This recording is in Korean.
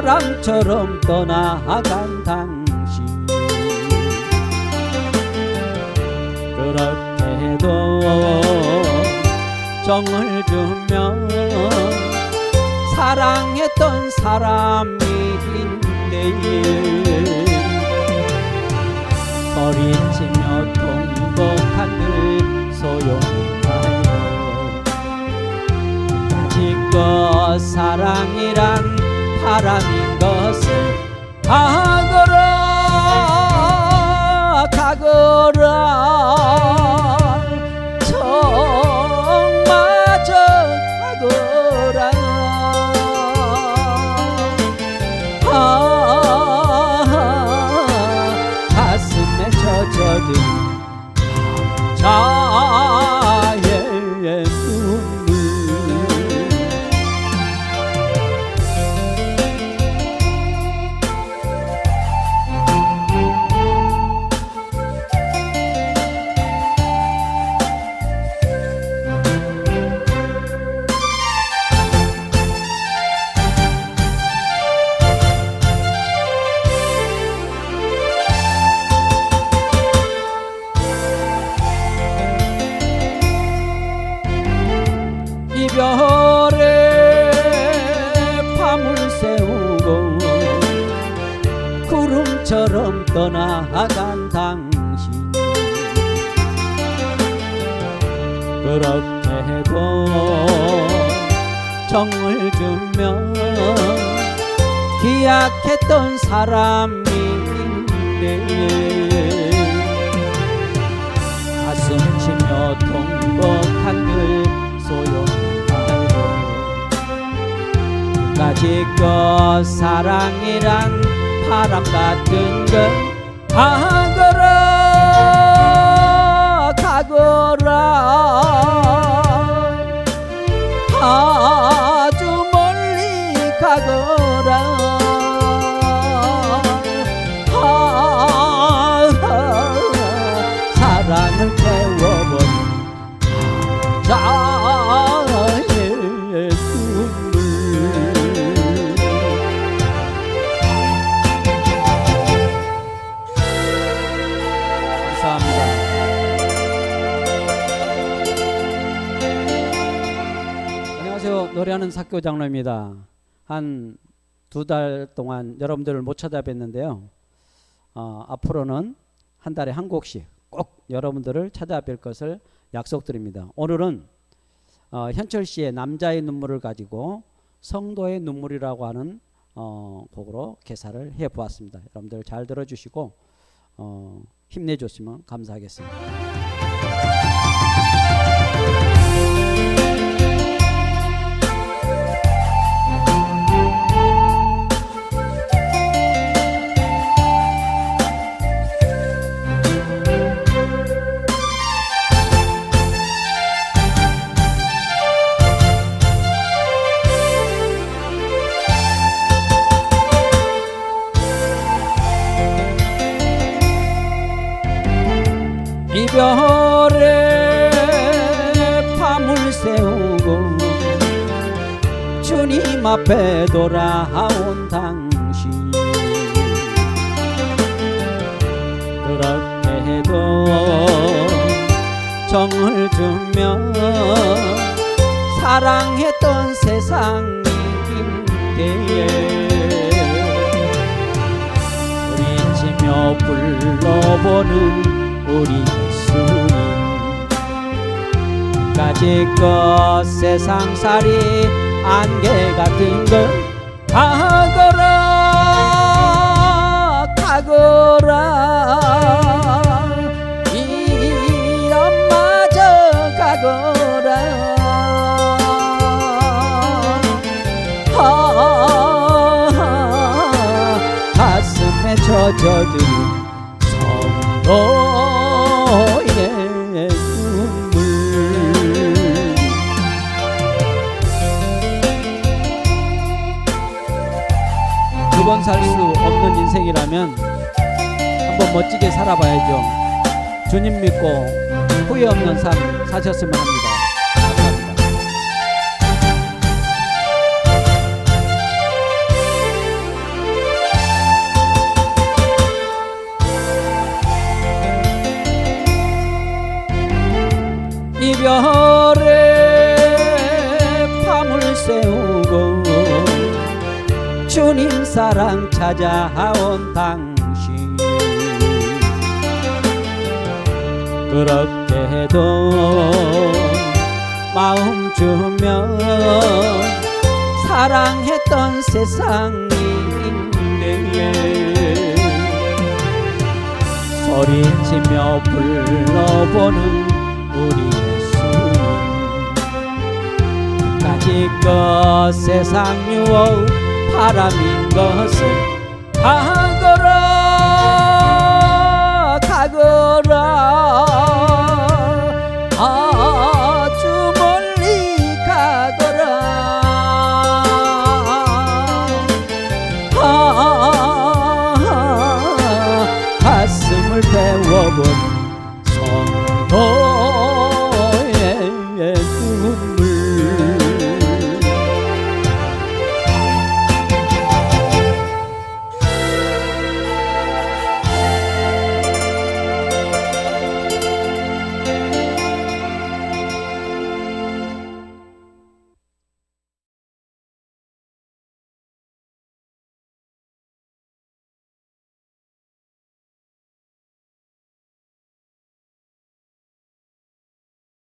바람처럼 떠나간 당신. 그렇게도 정을 주며 사랑했던 사람인데 소리치며 통곡한들 소용인가요 지껏 사랑이란 바람인 것을 가거라 가거라. 정마저 가거라. 아 가슴에 구름처럼 떠나간 당신. 그렇게 해도 정을 주며 기약했던 사람인데 가슴 치며 통곡한들 소용하요 가지껏 사랑이란 바람 같은 걸 가거라 가거라. 아 안녕하세요. 노래하는 사교 장로입니다. 한 두 달 동안 여러분들을 못 찾아뵀는데요. 어, 앞으로는 한 달에 한 곡씩 꼭 여러분들을 찾아뵐 것을 약속드립니다. 오늘은 어, 현철 씨의 남자의 눈물을 가지고 성도의 눈물이라고 하는 어, 곡으로 개사를 해 보았습니다. 여러분들 잘 들어주시고 어, 힘내줬으면 감사하겠습니다. 주님 앞에 돌아온 당신. 그렇게 해도 정을 주며 사랑했던 세상인데 소리치며 불러보는 우리 예수님 가지껏 세상살이 안개 같은 걸 가거라 가거라. 이런마저 가거라. 아, 가슴에 젖어든 성도 살 수 없는 인생이라면 한번 멋지게 살아봐야죠. 주님 믿고 후회 없는 삶 사셨으면 합니다. 이별 주님 사랑 찾아온 당신. 그렇게 해도 마음 주면 사랑했던 세상인데 소리치며 불러보는 우리 예수님. 가지껏 세상 유혹 바람인 것을 아